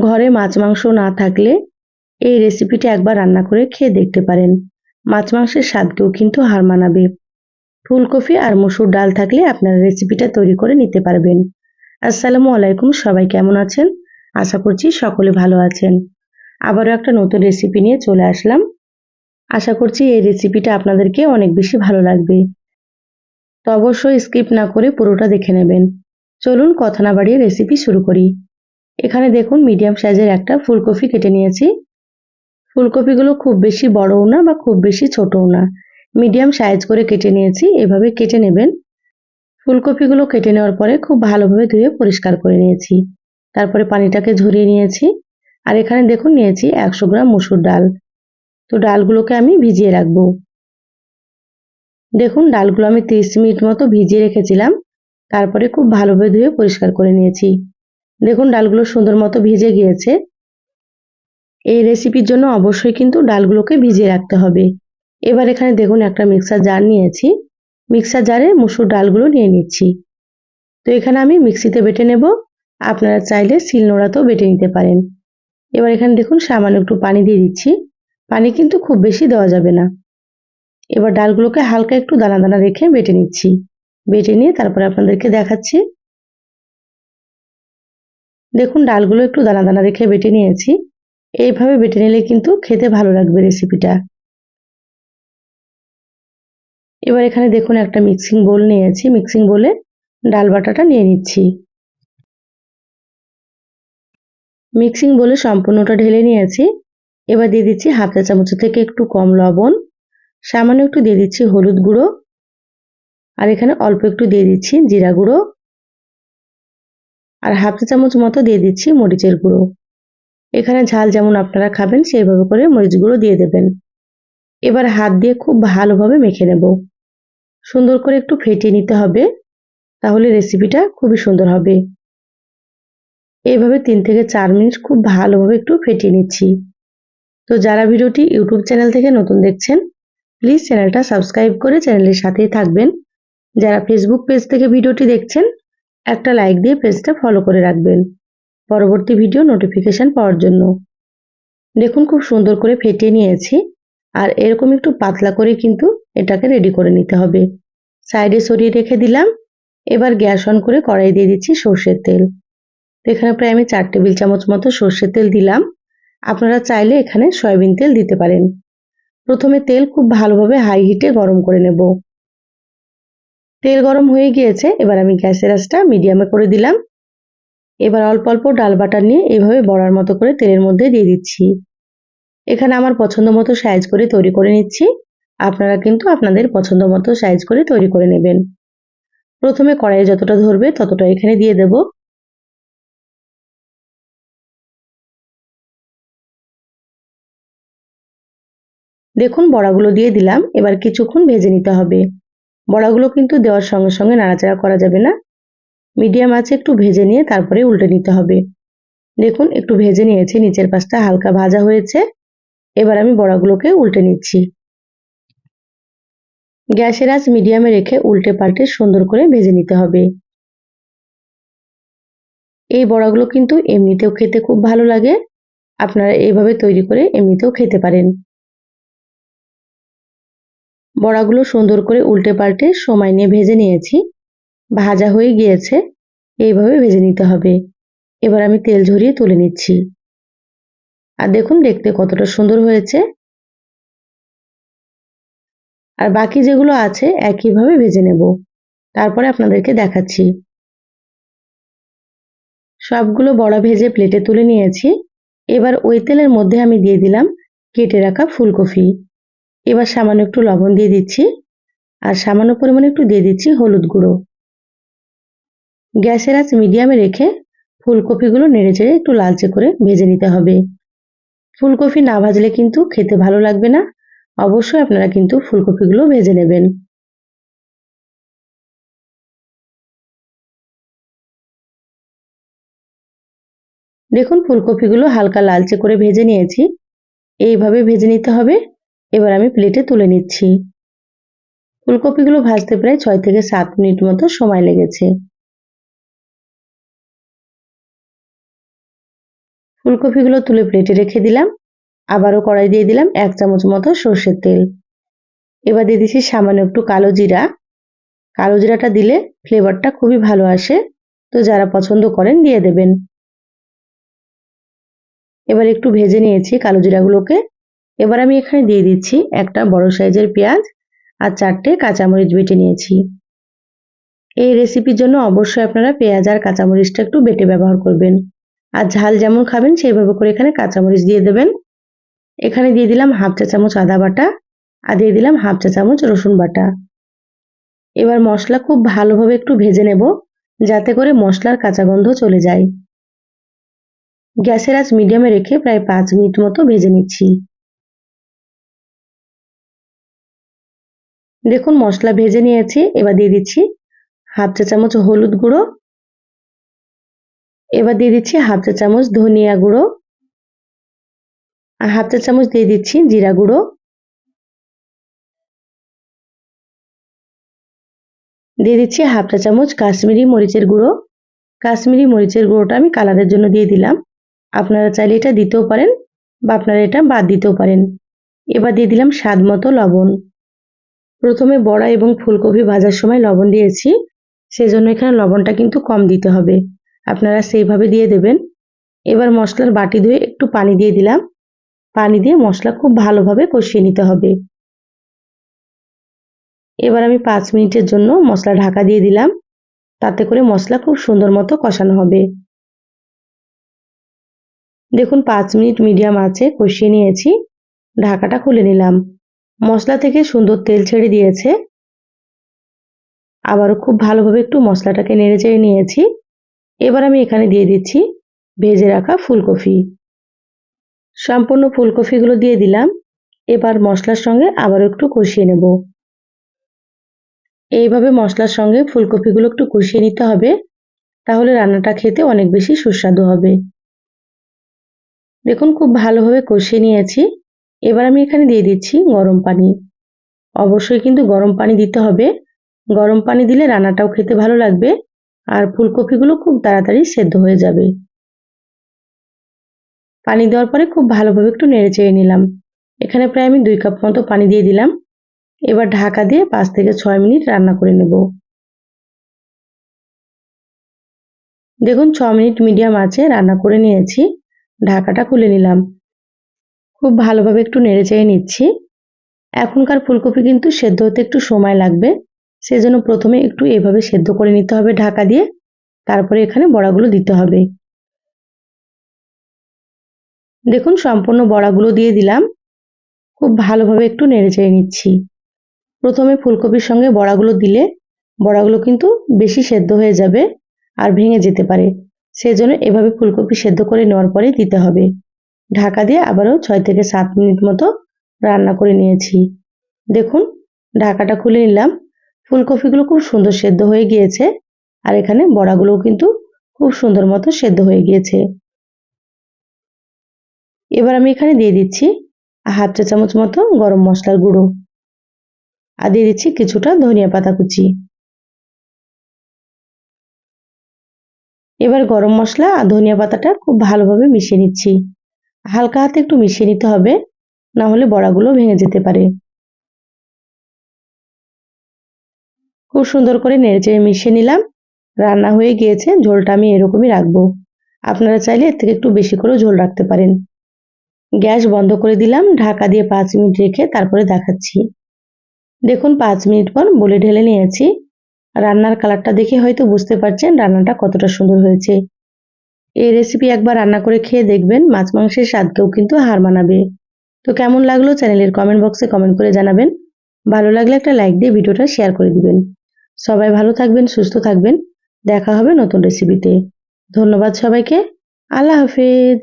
ঘরে মাছ মাংস না থাকলে এই রেসিপিটা একবার রান্না করে খেয়ে দেখতে পারেন। মাছ মাংসের স্বাদকেও কিন্তু হার মানাবে। ফুলকপি আর মসুর ডাল থাকলে আপনারা রেসিপিটা তৈরি করে নিতে পারবেন। আসসালামু আলাইকুম, সবাই কেমন আছেন? আশা করছি সকলে ভালো আছেন। আবারও একটা নতুন রেসিপি নিয়ে চলে আসলাম। আশা করছি এই রেসিপিটা আপনাদেরকে অনেক বেশি ভালো লাগবে। তো অবশ্যই স্কিপ না করে পুরোটা দেখে নেবেন। চলুন কথা না বাড়িয়ে রেসিপি শুরু করি। এখানে দেখুন মিডিয়াম সাইজের একটা ফুলকপি কেটে নিয়েছি। ফুলকপিগুলো খুব বেশি বড়ও না বা খুব বেশি ছোটও না। মিডিয়াম সাইজ করে কেটে নিয়েছি, এভাবে কেটে নেবেন। ফুলকপিগুলো কেটে নেওয়ার পরে খুব ভালোভাবে ধুয়ে পরিষ্কার করে নিয়েছি। তারপরে পানিটাকে ঝরিয়ে নিয়েছি। আর এখানে দেখুন নিয়েছি একশো গ্রাম মুসুর ডাল। তো ডালগুলোকে আমি ভিজিয়ে রাখব। দেখুন ডালগুলো আমি তিরিশ মিনিট মতো ভিজিয়ে রেখেছিলাম। তারপরে খুব ভালোভাবে ধুয়ে পরিষ্কার করে নিয়েছি। দেখুন, ডালগুলো সুন্দর মতো ভিজে গিয়েছে। এই রেসিপির জন্য অবশ্যই কিন্তু ডালগুলোকে ভিজিয়ে রাখতে হবে। এবার এখানে দেখুন, একটা মিক্সার জার নিয়েছি। মিক্সার জারে মুসুর ডালগুলো নিয়ে নিচ্ছি। তো এখানে আমি মিক্সিতে বেটে নেব। আপনারা চাইলে শিলনোড়াতেও বেটে নিতে পারেন। এবার এখানে দেখুন, সামান্য একটু পানি দিয়ে দিচ্ছি। পানি কিন্তু খুব বেশি দেওয়া যাবে না। এবার ডালগুলোকে হালকা একটু দানা দানা রেখে বেটে নিচ্ছি। বেটে নিয়ে তারপরে আপনাদেরকে দেখাচ্ছি। দেখুন, ডালগুলো একটু দানা দানা রেখে বেটে নিয়েছি। এইভাবে বেটে নিলে কিন্তু খেতে ভালো লাগবে রেসিপিটা এবার এখানে দেখুন, একটা মিক্সিং বোল নিয়েছি। মিক্সিং বোলে ডাল বাটাটা নিয়ে নিচ্ছি। মিক্সিং বলে সম্পূর্ণটা ঢেলে নিয়েছি। এবার দিয়ে দিচ্ছি হাফ চা চামচ থেকে একটু কম লবণ। সামান্য একটু দিয়ে দিচ্ছি হলুদ গুঁড়ো। আর এখানে অল্প একটু দিয়ে দিচ্ছি জিরা গুঁড়ো। আর হাফ চা চামচ মতো দিয়ে দিচ্ছি মরিচের গুঁড়ো। এখানে ঝাল যেমন আপনারা খাবেন, সেইভাবে করে মরিচ গুঁড়ো দিয়ে দেবেন। এবার হাত দিয়ে খুব ভালোভাবে মেখে নেব। সুন্দর করে একটু ফেটিয়ে নিতে হবে, তাহলে রেসিপিটা খুবই সুন্দর হবে। এইভাবে তিন থেকে চার মিনিট খুব ভালোভাবে একটু ফেটিয়ে নিচ্ছি। তো যারা ভিডিওটি ইউটিউব চ্যানেল থেকে নতুন দেখছেন, প্লিজ চ্যানেলটা সাবস্ক্রাইব করে চ্যানেলের সাথেই থাকবেন। যারা ফেসবুক পেজ থেকে ভিডিওটি দেখছেন একটা লাইক দিয়ে পেজটা ফলো করে রাখবেন। পরবর্তী ভিডিও নোটিফিকেশান পাওয়ার জন্য। দেখুন খুব সুন্দর করে ফেটিয়ে নিয়েছি। আর এরকম একটু পাতলা করে কিন্তু এটাকে রেডি করে নিতে হবে। সাইডে সরিয়ে রেখে দিলাম। এবার গ্যাস অন করে কড়াই দিয়ে দিচ্ছি সর্ষের তেল। এখানে প্রায় আমি চার টেবিল চামচ মতো সর্ষের তেল দিলাম। আপনারা চাইলে এখানে সয়াবিন তেল দিতে পারেন। প্রথমে তেল খুব ভালোভাবে হাই হিটে গরম করে নেব। তেল গরম হয়ে গিয়েছে, এবার আমি গ্যাসের আঁচটা মিডিয়ামে করে দিলাম। এবার অল্প অল্প ডাল বাটার নিয়ে এভাবে বড়ার মতো করে তেলের মধ্যে দিয়ে দিচ্ছি। এখানে আমার পছন্দ মতো সাইজ করে তৈরি করে নিচ্ছি। আপনারা কিন্তু আপনাদের পছন্দ মতো সাইজ করে তৈরি করে নেবেন। প্রথমে কড়াইয়ে যতটা ধরবে ততটা এখানে দিয়ে দেব। দেখুন, বড়াগুলো দিয়ে দিলাম। এবার কিছুক্ষণ ভেজে নিতে হবে। বড়াগুলো কিন্তু দেওয়ার সঙ্গে সঙ্গে নাড়াচাড়া করা যাবে না। মিডিয়াম আছে একটু ভেজে নিয়ে তারপরে উল্টে নিতে হবে। দেখুন, একটু ভেজে নিয়েছি, নিচের পাশটা হালকা ভাজা হয়েছে। এবার আমি বড়াগুলোকে উল্টে নিচ্ছি। গ্যাসের আঁচ মিডিয়ামে রেখে উল্টে পাল্টে সুন্দর করে ভেজে নিতে হবে। এই বড়াগুলো কিন্তু এমনিতেও খেতে খুব ভালো লাগে। আপনারা এইভাবে তৈরি করে এমনিতেও খেতে পারেন। বড়াগুলো সুন্দর করে উল্টে পাল্টে সময় নিয়ে ভেজে নিয়েছি। ভাজা হয়ে গিয়েছে, এইভাবে ভেজে নিতে হবে। এবার আমি তেল ঝরিয়ে তুলে নিচ্ছি। আর দেখুন, দেখতে কতটা সুন্দর হয়েছে। আর বাকি যেগুলো আছে, একইভাবে ভেজে নেব। তারপরে আপনাদেরকে দেখাচ্ছি। সবগুলো বড়া ভেজে প্লেটে তুলে নিয়েছি। এবার ওই তেলের মধ্যে আমি দিয়ে দিলাম কেটে রাখা ফুলকপি। এবার সামান্য একটু লবণ দিয়ে দিচ্ছি। আর সামান্য পরিমাণে একটু দিয়ে দিচ্ছি হলুদ গুঁড়ো। গ্যাসের আঁচ মিডিয়ামে রেখে ফুলকপিগুলো নেড়ে চেড়ে একটু লালচে করে ভেজে নিতে হবে। ফুলকপি না ভাজলে কিন্তু খেতে ভালো লাগবে না। অবশ্যই আপনারা কিন্তু ফুলকপিগুলো ভেজে নেবেন। দেখুন ফুলকপিগুলো হালকা লালচে করে ভেজে নিয়েছি। এইভাবে ভেজে নিতে হবে। এবার আমি প্লেটে তুলে নিচ্ছি। ফুলকপিগুলো ভাজতে প্রায় ছয় থেকে সাত মিনিট মতো সময় লেগেছে। ফুলকপিগুলো তুলে প্লেটে রেখে দিলাম। আবারও কড়াই দিয়ে দিলাম এক চামচ মতো সর্ষের তেল। এবার দিয়ে দিচ্ছি সামান্য একটু কালো জিরা। কালো জিরাটা দিলে ফ্লেভারটা খুবই ভালো আসে। তো যারা পছন্দ করেন দিয়ে দেবেন। এবার একটু ভেজে নিয়েছি কালো জিরাগুলোকে। এবার আমি এখানে দিয়ে দিচ্ছি একটা বড় সাইজের পেঁয়াজ আর চারটে কাঁচামরিচ বেটে নিয়েছি। এই রেসিপির জন্য অবশ্যই আপনারা পেঁয়াজ আর কাঁচামরিচটা একটু বেটে ব্যবহার করবেন। আর ঝাল যেমন খাবেন, সেইভাবে করে এখানে কাঁচামরিচ দিয়ে দেবেন। এখানে দিয়ে দিলাম হাফ চা চামচ আদা বাটা আর দিয়ে দিলাম হাফ চা চামচ রসুন বাটা। এবার মশলা খুব ভালোভাবে একটু ভেজে নেব, যাতে করে মশলার কাঁচা গন্ধ চলে যায়। গ্যাসের আঁচ মিডিয়ামে রেখে প্রায় পাঁচ মিনিট মতো ভেজে নিচ্ছি। দেখুন, মশলা ভেজে নিয়েছি, এবার দিয়ে দিচ্ছি হাফ চা চামচ হলুদ গুঁড়ো। এবার দিয়ে দিচ্ছি হাফ চা চামচ ধনিয়া গুঁড়ো। আর হাফ চা চামচ দিয়ে দিচ্ছি জিরা গুঁড়ো। দিয়ে দিচ্ছি হাফ চা চামচ কাশ্মীরি মরিচের গুঁড়ো। কাশ্মীরি মরিচের গুঁড়োটা আমি কালারের জন্য দিয়ে দিলাম। আপনারা চাইলে এটা দিতেও পারেন বা আপনারা এটা বাদ দিতেও পারেন। এবার দিয়ে দিলাম স্বাদ মতো লবণ। প্রথমে বড়া এবং ফুলকপি ভাজার সময় লবণ দিয়েছি, সেজন্য এখানে লবণটা কিন্তু কম দিতে হবে। আপনারা সেইভাবে দিয়ে দেবেন। এবার মশলার বাটি ধুয়ে একটু পানি দিয়ে দিলাম। পানি দিয়ে মশলা খুব ভালোভাবে কষিয়ে নিতে হবে। এবার আমি পাঁচ মিনিটের জন্য মশলা ঢাকা দিয়ে দিলাম। তাতে করে মশলা খুব সুন্দর মতো কষানো হবে। দেখুন, পাঁচ মিনিট মিডিয়াম আছে কষিয়ে নিয়েছি। ঢাকাটা খুলে নিলাম। মশলা থেকে সুন্দর তেল ছেড়ে দিয়েছে। আবারও খুব ভালোভাবে একটু মশলাটাকে নেড়ে চেড়ে নিয়েছি। এবার আমি এখানে দিয়ে দিচ্ছি ভেজে রাখা ফুলকপি। সম্পূর্ণ ফুলকপিগুলো দিয়ে দিলাম। এবার মশলার সঙ্গে আবার একটু কষিয়ে নেব। এইভাবে মশলার সঙ্গে ফুলকপিগুলো একটু কষিয়ে নিতে হবে। তাহলে রান্নাটা খেতে অনেক বেশি সুস্বাদু হবে। দেখুন, খুব ভালোভাবে কষিয়ে নিয়েছি। এবার আমি এখানে দিয়ে দিচ্ছি গরম পানি। অবশ্যই কিন্তু গরম পানি দিতে হবে। গরম পানি দিলে রান্নাটাও খেতে ভালো লাগবে আর ফুলকপিগুলো খুব তাড়াতাড়ি সেদ্ধ হয়ে যাবে। পানি দেওয়ার পরে খুব ভালোভাবে একটু নেড়ে চেড়ে নিলাম। এখানে প্রায় আমি দুই কাপ মতো পানি দিয়ে দিলাম। এবার ঢাকা দিয়ে পাঁচ থেকে ছয় মিনিট রান্না করে নেব। দেখুন, ছ মিনিট মিডিয়াম আছে, রান্না করে নিয়েছি। ঢাকাটা খুলে নিলাম। খুব ভালোভাবে একটু নেড়ে চেড়ে নিচ্ছি। এখনকার ফুলকপি কিন্তু সেদ্ধ হতে একটু সময় লাগবে। সেজন্য প্রথমে একটু এভাবে সেদ্ধ করে নিতে হবে ঢাকা দিয়ে। তারপরে এখানে বড়াগুলো দিতে হবে। দেখুন, সম্পূর্ণ বড়াগুলো দিয়ে দিলাম। খুব ভালোভাবে একটু নেড়ে চেড়ে নিচ্ছি। প্রথমে ফুলকপির সঙ্গে বড়াগুলো দিলে বড়াগুলো কিন্তু বেশি সেদ্ধ হয়ে যাবে আর ভেঙে যেতে পারে। সেজন্য এভাবে ফুলকপি সেদ্ধ করে নেওয়ার পরে দিতে হবে। ঢাকা দিয়ে আবারও ছয় থেকে সাত মিনিট মতো রান্না করে নিয়েছি। দেখুন, ঢাকাটা খুলে নিলাম। ফুলকপিগুলো খুব সুন্দর সেদ্ধ হয়ে গিয়েছে আর এখানে বড়াগুলোও কিন্তু খুব সুন্দর মতো সেদ্ধ হয়ে গিয়েছে। এবার আমি এখানে দিয়ে দিচ্ছি হাফ চা চামচ মতো গরম মশলার গুঁড়ো আর দিয়ে দিচ্ছি কিছুটা ধনিয়া পাতা কুচি। এবার গরম মশলা আর ধনিয়া পাতাটা খুব ভালোভাবে মিশিয়ে নিচ্ছি। হালকা হাতে একটু মিশিয়ে নিতে হবে, না হলে বড়াগুলো ভেঙে যেতে পারে। খুব সুন্দর করে নেড়েচেড়ে মিশিয়ে নিলাম। রান্না হয়ে গিয়েছে, ঝোলটা আমি এরকমই রাখব। আপনারা চাইলে এর থেকে একটু বেশি করেও ঝোল রাখতে পারেন। গ্যাস বন্ধ করে দিলাম, ঢাকা দিয়ে পাঁচ মিনিট রেখে তারপরে দেখাচ্ছি। দেখুন, পাঁচ মিনিট পর বলে ঢেলে নিয়েছি। রান্নার কালারটা দেখে হয়তো বুঝতে পারছেন রান্নাটা কতটা সুন্দর হয়েছে। এই রেসিপি একবার রান্না করে খেয়ে দেখবেন, মাছ মাংসের স্বাদকেও কিন্তু হার মানাবে। তো কেমন লাগল চ্যানেলের কমেন্ট বক্সে কমেন্ট করে জানাবেন। ভালো লাগলে একটা লাইক দিয়ে ভিডিওটা শেয়ার করে দিবেন। সবাই ভালো থাকবেন, সুস্থ থাকবেন। দেখা হবে নতুন রেসিপিতে ধন্যবাদ সবাইকে। আল্লাহ হাফেজ।